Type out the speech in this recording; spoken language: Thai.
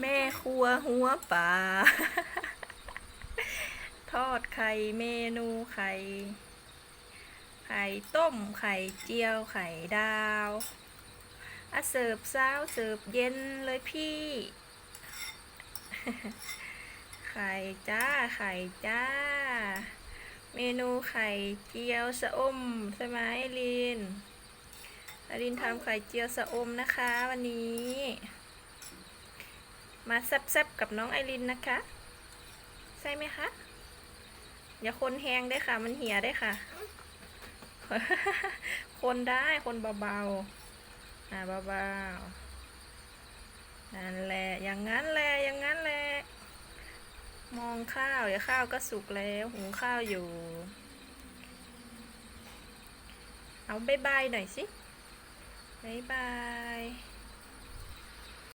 แม่ครัวหัวป่า ทอดไข่เมนูไข่ ไข่ต้มไข่เจียวไข่ดาวอะเสิร์ฟเช้าเสิร์ฟเย็นเลยพี่ ไข่จ้าไข่จ้า เมนูไข่เจียวสะอมใช่ไหมไอรินไอรินทำไข่เจียวสะอมนะคะ วันนี้ มาแซบๆกับน้องไอรินนะคะ ใช่ไหมคะ อย่าคนแห้งได้ค่ะ มันเหี่ยได้ค่ะ คนได้คนเบาๆอ่าเบาๆนั่นแหละอย่างนั้นแหละอย่างนั้นแหละมองข้าวเดี๋ยวข้าวก็สุกแล้วหุงข้าวอยู่ เอาบายบายหน่อยสิบายบาย